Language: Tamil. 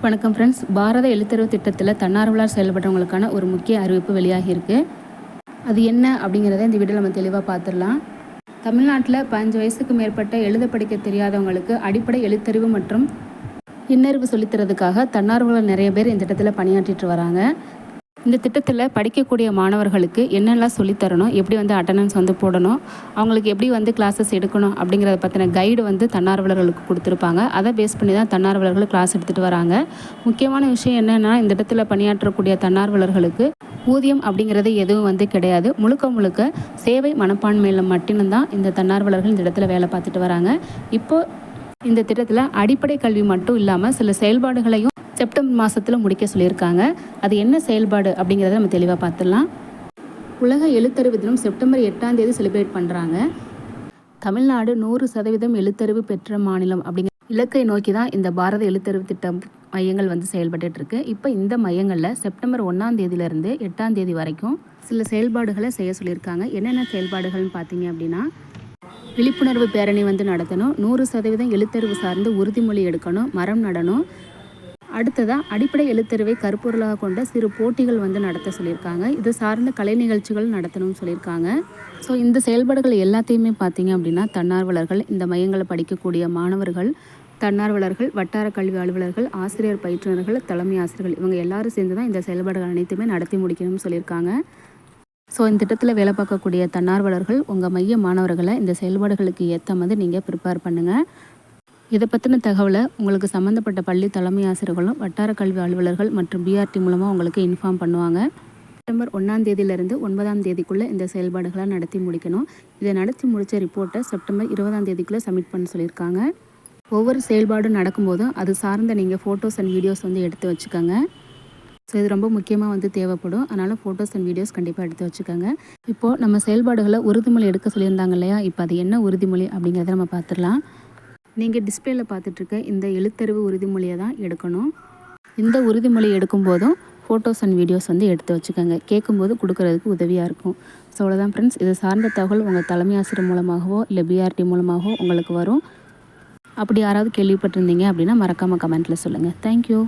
வணக்கம் ஃப்ரெண்ட்ஸ் பாரத எழுத்தறிவு திட்டத்தில் தன்னார்வலர் செயல்படுறவங்களுக்கான ஒரு முக்கிய அறிவிப்பு வெளியாகியிருக்கு. அது என்ன அப்படிங்கிறத இந்த வீடியோ நம்ம தெளிவாக பார்த்துடலாம் தமிழ்நாட்டில் பதினஞ்சு வயசுக்கு மேற்பட்ட எழுத படிக்க தெரியாதவங்களுக்கு அடிப்படை எழுத்தறிவு மற்றும் இன்னறிவு சொல்லித்தரதுக்காக தன்னார்வலர் நிறைய பேர் இந்த திட்டத்தில் பணியாற்றிட்டு வராங்க. இந்த திட்டத்தில் படிக்கக்கூடிய மாணவர்களுக்கு என்னெல்லாம் சொல்லித்தரணும் எப்படி வந்து அட்டண்டன்ஸ் வந்து போடணும் அவங்களுக்கு எப்படி வந்து கிளாஸஸ் எடுக்கணும் அப்படிங்கிறத பற்றின கைடு வந்து தன்னார்வலர்களுக்கு கொடுத்துருப்பாங்க. அதை பேஸ் பண்ணி தான் தன்னார்வலர்கள் கிளாஸ் எடுத்துகிட்டு வராங்க. முக்கியமான விஷயம் என்னென்னா இந்த இடத்துல பணியாற்றக்கூடிய தன்னார்வலர்களுக்கு ஊதியம் அப்படிங்கிறது எதுவும் வந்து கிடையாது. முழுக்க முழுக்க சேவை மனப்பான்மையில் மட்டும்தான் இந்த தன்னார்வலர்கள் இந்த இடத்துல வேலை பார்த்துட்டு வராங்க. இப்போது இந்த திட்டத்தில் அடிப்படை கல்வி மட்டும் இல்லாமல் சில செயல்பாடுகளையும் செப்டம்பர் மாதத்தில் முடிக்க சொல்லியிருக்காங்க. அது என்ன செயல்பாடு அப்படிங்கிறத நம்ம தெளிவாக பார்த்துடலாம். உலக எழுத்தறிவு தினம் செப்டம்பர் எட்டாம் தேதி செலிப்ரேட் பண்ணுறாங்க தமிழ்நாடு நூறு சதவீதம் எழுத்தறிவு பெற்ற மாநிலம் அப்படிங்கிற இலக்கை நோக்கி தான் இந்த பாரத எழுத்தறிவு திட்டம் மையங்கள் வந்து செயல்பட்டு இருக்கு. இப்போ இந்த மையங்களில் செப்டம்பர் ஒன்றாம் தேதியிலேருந்து எட்டாம் தேதி வரைக்கும் சில செயல்பாடுகளை செய்ய சொல்லியிருக்காங்க. என்னென்ன செயல்பாடுகள்னு பார்த்தீங்க அப்படின்னா விழிப்புணர்வு பேரணி வந்து நடத்தணும். நூறு சதவீதம் எழுத்தறிவு சார்ந்து உறுதிமொழி எடுக்கணும். மரம் நடணும். அடுத்ததாக அடிப்படை எழுத்தறிவை கருப்பொருளாக கொண்ட சிறு போட்டிகள் வந்து நடத்த சொல்லியிருக்காங்க. இது சார்ந்த கலை நிகழ்ச்சிகள் நடத்தணும்னு சொல்லியிருக்காங்க. ஸோ இந்த செயல்பாடுகள் எல்லாத்தையுமே பார்த்தீங்க அப்படின்னா தன்னார்வலர்கள் இந்த மையங்களை படிக்கக்கூடிய மாணவர்கள் தன்னார்வலர்கள் வட்டார கல்வி அலுவலர்கள் ஆசிரியர் பயிற்றுநர்கள் தலைமை ஆசிரியர்கள் இவங்க எல்லாரும் சேர்ந்து தான் இந்த செயல்பாடுகள் அனைத்துமே நடத்தி முடிக்கணும்னு சொல்லியிருக்காங்க. ஸோ இந்த திட்டத்தில் வேலை பார்க்கக்கூடிய தன்னார்வலர்கள் உங்கள் மைய மாணவர்களை இந்த செயல்பாடுகளுக்கு ஏற்ற மாதிரி நீங்கள் ப்ரிப்பேர் பண்ணுங்கள் இதை பற்றின தகவலை உங்களுக்கு சம்மந்தப்பட்ட பள்ளி தலைமை ஆசிரியர்களும் வட்டார கல்வி அலுவலர்கள் மற்றும் பிஆர்டி மூலமாக உங்களுக்கு இன்ஃபார்ம் பண்ணுவாங்க. செப்டம்பர் ஒன்றாம் தேதியிலிருந்து ஒன்பதாம் தேதிக்குள்ளே இந்த செயல்பாடுகளை நடத்தி முடிக்கணும். இதை நடத்தி முடித்த ரிப்போர்ட்டை செப்டம்பர் இருபதாம் தேதிக்குள்ளே சப்மிட் பண்ண சொல்லியிருக்காங்க. ஒவ்வொரு செயல்பாடும் நடக்கும்போதும் அது சார்ந்த நீங்கள் ஃபோட்டோஸ் அண்ட் வீடியோஸ் வந்து எடுத்து வச்சுக்கோங்க. ஸோ இது ரொம்ப முக்கியமாக வந்து தேவைப்படும். அதனால் ஃபோட்டோஸ் அண்ட் வீடியோஸ் கண்டிப்பாக எடுத்து வச்சுக்கோங்க. இப்போது நம்ம செயல்பாடுகளை உறுதிமொழி எடுக்க சொல்லியிருந்தாங்க இல்லையா? இப்போ அது என்ன உறுதிமொழி அப்படிங்கிறத நம்ம பார்த்துடலாம். நீங்கள் டிஸ்பிளேயில் பார்த்துட்ருக்க இந்த எழுத்தறிவு உறுதிமொழியை தான் எடுக்கணும். இந்த உறுதிமொழி எடுக்கும்போதும் ஃபோட்டோஸ் அண்ட் வீடியோஸ் வந்து எடுத்து வச்சுக்கோங்க. கேட்கும்போது கொடுக்குறதுக்கு உதவியாக இருக்கும். ஸோ அவ்வளோதான் ஃப்ரெண்ட்ஸ் இது சார்ந்த தகவல் உங்கள் தலைமை ஆசிரியர் மூலமாகவோ இல்லை பிஆர்டி மூலமாகவோ உங்களுக்கு வரும். அப்படி யாராவது கேள்விப்பட்டிருந்தீங்க அப்படின்னா மறக்காமல் கமெண்ட்டில் சொல்லுங்கள் தேங்க்யூ